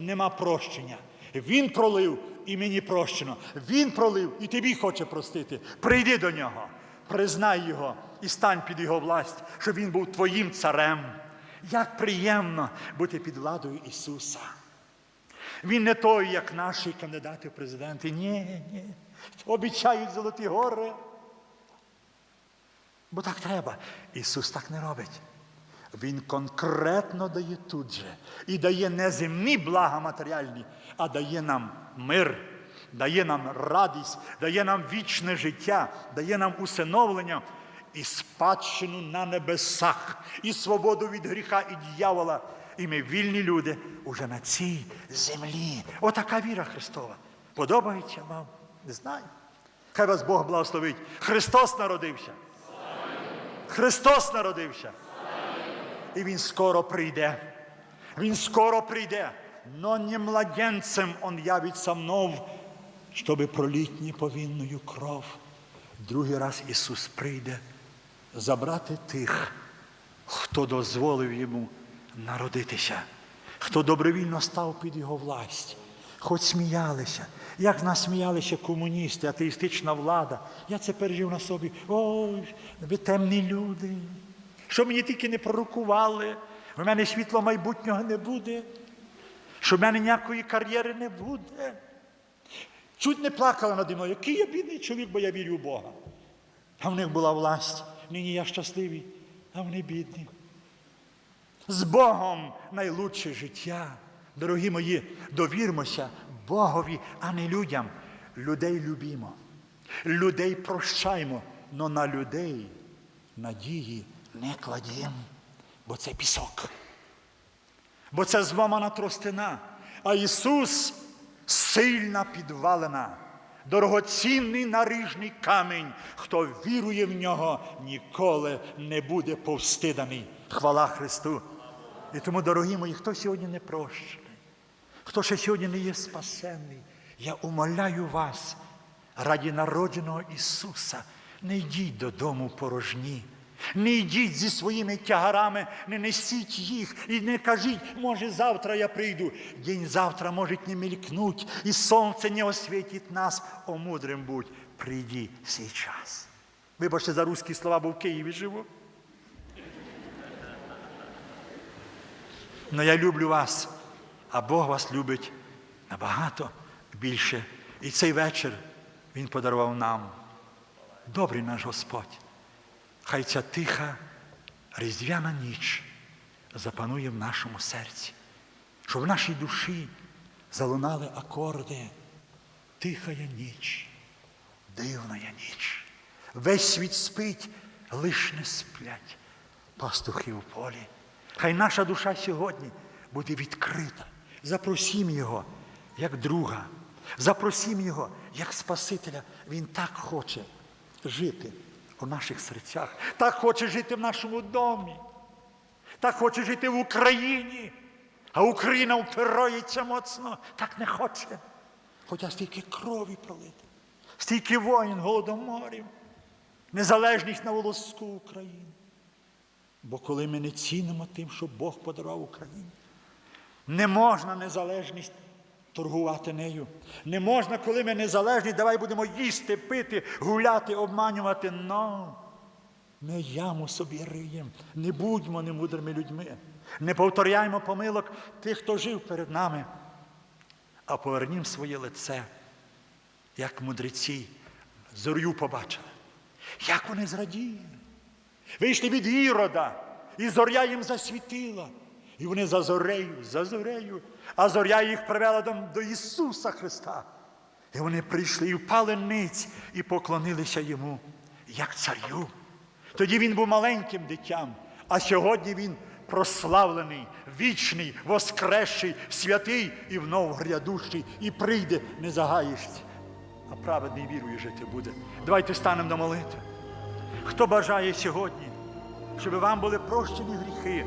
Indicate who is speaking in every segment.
Speaker 1: нема прощення. Він пролив і мені прощено. Він пролив і тобі хоче простити. Прийди до нього, признай його і стань під його власть, щоб він був твоїм царем. Як приємно бути під владою Ісуса. Він не той, як наші кандидати в президенти. Ні, ні. Обіцяють золоті гори. Бо так треба. Ісус так не робить. Він конкретно дає тут же. І дає не земні блага матеріальні, а дає нам мир, дає нам радість, дає нам вічне життя, дає нам усиновлення і спадщину на небесах, і свободу від гріха і дьявола. І ми вільні люди уже на цій землі. Отака віра Христова. Подобається вам? Не знаю. Хай вас Бог благословить. Христос народився. Христос народився. І Він скоро прийде. Він скоро прийде. Но не младенцем Он явиться мнов, щоби пролить неповинною кров. Другий раз Ісус прийде забрати тих, хто дозволив йому народитися, хто добровільно став під його власть. Хоч сміялися, як з нас сміялися комуністи, атеїстична влада. Я це пережив на собі. Ой, ви темні люди. Що мені тільки не пророкували, в мене світло майбутнього не буде, що в мене ніякої кар'єри не буде. Чуть не плакала наді мною, який я бідний чоловік, бо я вірю в Бога. А в них була власть. Нині я щасливий, а вони бідні. З Богом найлучше життя. Дорогі мої, довірмося Богові, а не людям. Людей любімо, людей прощаймо, но на людей надії не кладімо, бо це пісок. Бо це зламана тростина. А Ісус сильна підвалена, дорогоцінний наріжний камінь. Хто вірує в нього, ніколи не буде повстиданий. Хвала Христу. І тому, дорогі мої, хто сьогодні не прощений, хто ще сьогодні не є спасенний, я умоляю вас, раді народженого Ісуса, не йдіть додому порожні. Не йдіть зі своїми тягарами, не несіть їх і не кажіть, може, завтра я прийду. День завтра може не мелькнуть, і сонце не освітить нас, о мудрим будь, прийди сейчас. Вибачте за русські слова, бо в Києві живу. Но я люблю вас, а Бог вас любить набагато більше. І цей вечір Він подарував нам. Добрий наш Господь. Хай ця тиха різдвяна ніч запанує в нашому серці, щоб в нашій душі залунали акорди. Тихая ніч, дивная ніч. Весь світ спить, лиш не сплять пастухи в полі. Хай наша душа сьогодні буде відкрита. Запросім Його як друга, запросім Його як Спасителя. Він так хоче жити у наших серцях, так хоче жити в нашому домі, так хоче жити в Україні. А Україна впирається моцно, так не хоче. Хоча стільки крові пролити, стільки воїн, голодоморів, незалежність на волоску України. Бо коли ми не цінимо тим, що Бог подарував Україні, не можна незалежність торгувати нею. Не можна, коли ми незалежні, давай будемо їсти, пити, гуляти, обманювати. Но ми яму собі риємо. Не будьмо немудрими людьми. Не повторяймо помилок тих, хто жив перед нами, а повернімо своє лице, як мудреці, зорю побачили. Як вони зраділи. Вийшли від Ірода, і зоря їм засвітила. І вони за зорею, за зорею, а зоря їх привела до, до Ісуса Христа. І вони прийшли і впали ниць і поклонилися йому, як царю. Тоді він був маленьким дитям, а сьогодні він прославлений, вічний, воскресший, святий і внов грядущий, і прийде, не загаєшся, а праведний вірою жити буде. Давайте станемо до молитви. Хто бажає сьогодні, щоб вам були прощені гріхи,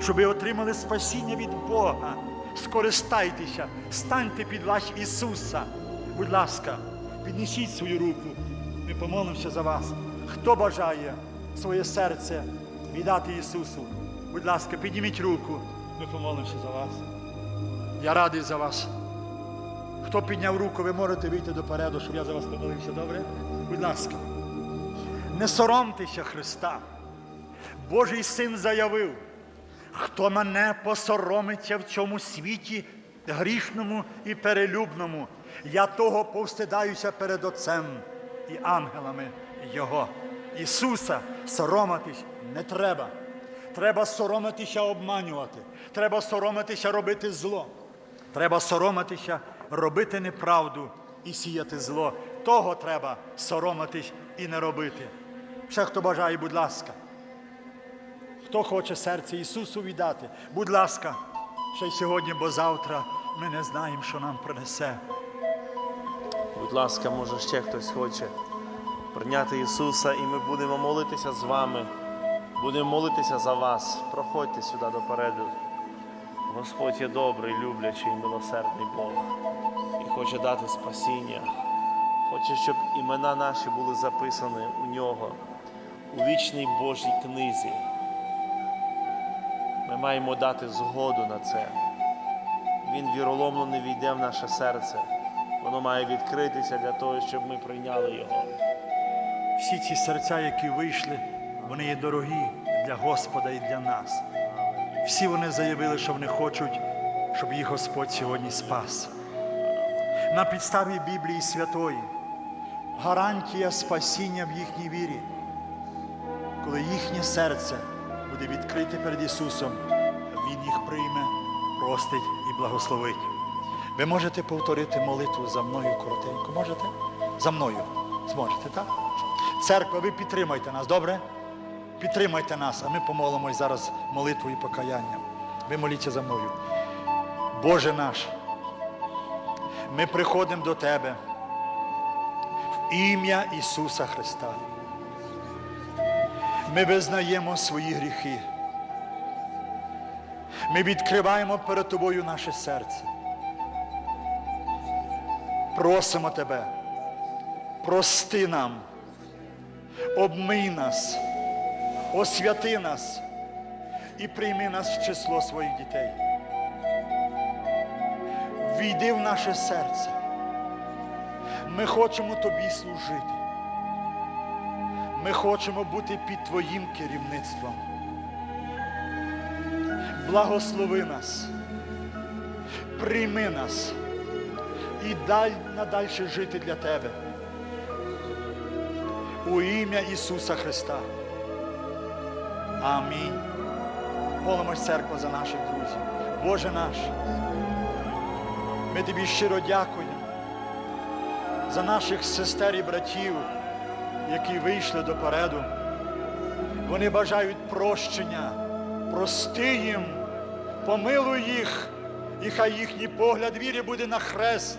Speaker 1: щоб ви отримали спасіння від Бога, скористайтеся, станьте під власть Ісуса. Будь ласка, піднесіть свою руку, ми помолимося за вас. Хто бажає своє серце віддати Ісусу? Будь ласка, підніміть руку, ми помолимося за вас. Я радий за вас. Хто підняв руку, ви можете вийти допереду, щоб я за вас помолився, добре? Будь ласка. Не соромтеся Христа. Божий син заявив, хто мене посоромиться в цьому світі грішному і перелюбному, я того повстидаюся перед Отцем і ангелами Його. Ісуса соромитись не треба. Треба соромитися обманювати. Треба соромитися робити зло. Треба соромитися робити неправду і сіяти зло. Того треба соромитись і не робити. Ще хто бажає, будь ласка. Хто хоче серце Ісусу віддати, будь ласка, ще й сьогодні, бо завтра ми не знаємо, що нам принесе.
Speaker 2: Будь ласка, може ще хтось хоче прийняти Ісуса, і ми будемо молитися з вами. Будемо молитися за вас. Проходьте сюди допереду. Господь є добрий, люблячий, милосердний Бог і хоче дати спасіння. Хоче, щоб імена наші були записані у нього у вічній Божій книзі. Маємо дати згоду на це. Він віроломно не війде в наше серце. Воно має відкритися для того, щоб ми прийняли його.
Speaker 1: Всі ці серця, які вийшли, вони є дорогі для Господа і для нас. Всі вони заявили, що вони хочуть, щоб їх Господь сьогодні спас. На підставі Біблії Святої гарантія спасіння в їхній вірі, коли їхнє серце буде відкрите перед Ісусом, Він їх прийме, простить і благословить. Ви можете повторити молитву за мною коротенько? Можете? За мною. Зможете, так? Церква, ви підтримайте нас, добре? Підтримайте нас, а ми помолимось зараз молитвою і покаянням. Ви моліться за мною. Боже наш, ми приходимо до Тебе в ім'я Ісуса Христа. Ми визнаємо свої гріхи. Ми відкриваємо перед Тобою наше серце. Просимо Тебе, прости нам, обмий нас, освяти нас і прийми нас в число своїх дітей. Війди в наше серце. Ми хочемо Тобі служити. Ми хочемо бути під Твоїм керівництвом. Благослови нас, прийми нас і дай надальше жити для Тебе. У ім'я Ісуса Христа. Амінь. Молимось церква за наших друзів. Боже наш, ми тобі щиро дякуємо за наших сестер і братів, які вийшли допереду. Вони бажають прощення. Прости їм, помилуй їх, і хай їхній погляд віри буде на хрест,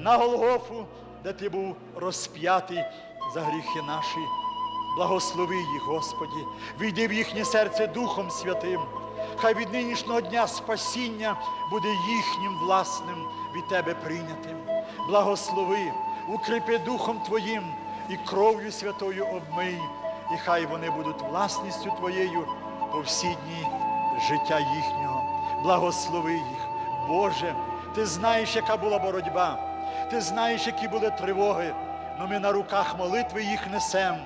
Speaker 1: на Голгофу, де ти був розп'ятий за гріхи наші. Благослови їх, Господі, війди в їхнє серце Духом Святим. Хай від нинішнього дня спасіння буде їхнім власним від Тебе прийнятим. Благослови, укріпи Духом Твоїм і кров'ю святою обмий, і хай вони будуть власністю Твоєю по всі дні життя їхнього. Благослови їх, Боже, Ти знаєш, яка була боротьба, Ти знаєш, які були тривоги, але ми на руках молитви їх несемо.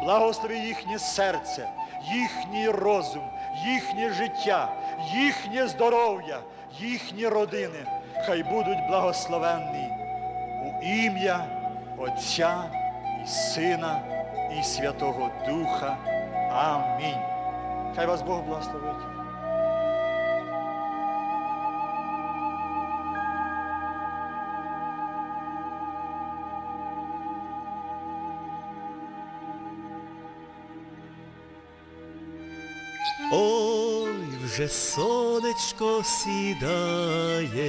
Speaker 1: Благослови їхнє серце, їхній розум, їхнє життя, їхнє здоров'я, їхні родини. Хай будуть благословенні у ім'я Отця Сина і Святого Духа. Амінь. Хай вас Бог благословить.
Speaker 3: Ой, вже сонечко сідає.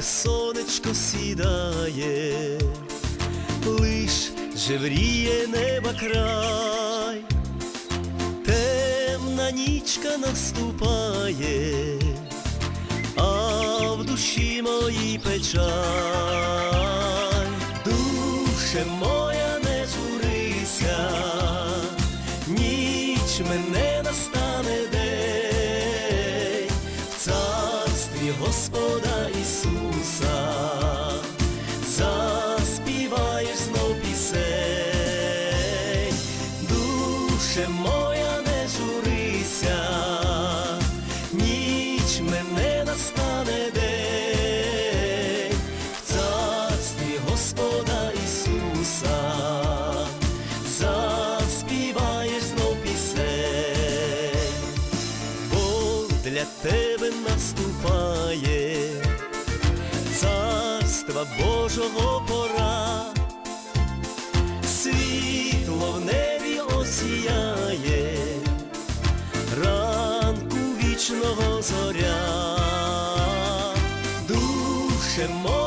Speaker 3: Ой, сонечко сідає, лиш жевріє неба край, темна нічка наступає, а в душі моїй печаль, душе моя не журися, ніч мене настане день, Господа душе моя не журися, ніч мене настане день, в царстві Господа Ісуса, заспіваєш знов пісень, бо для тебе наступає. Царства Божого душе моя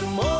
Speaker 3: душе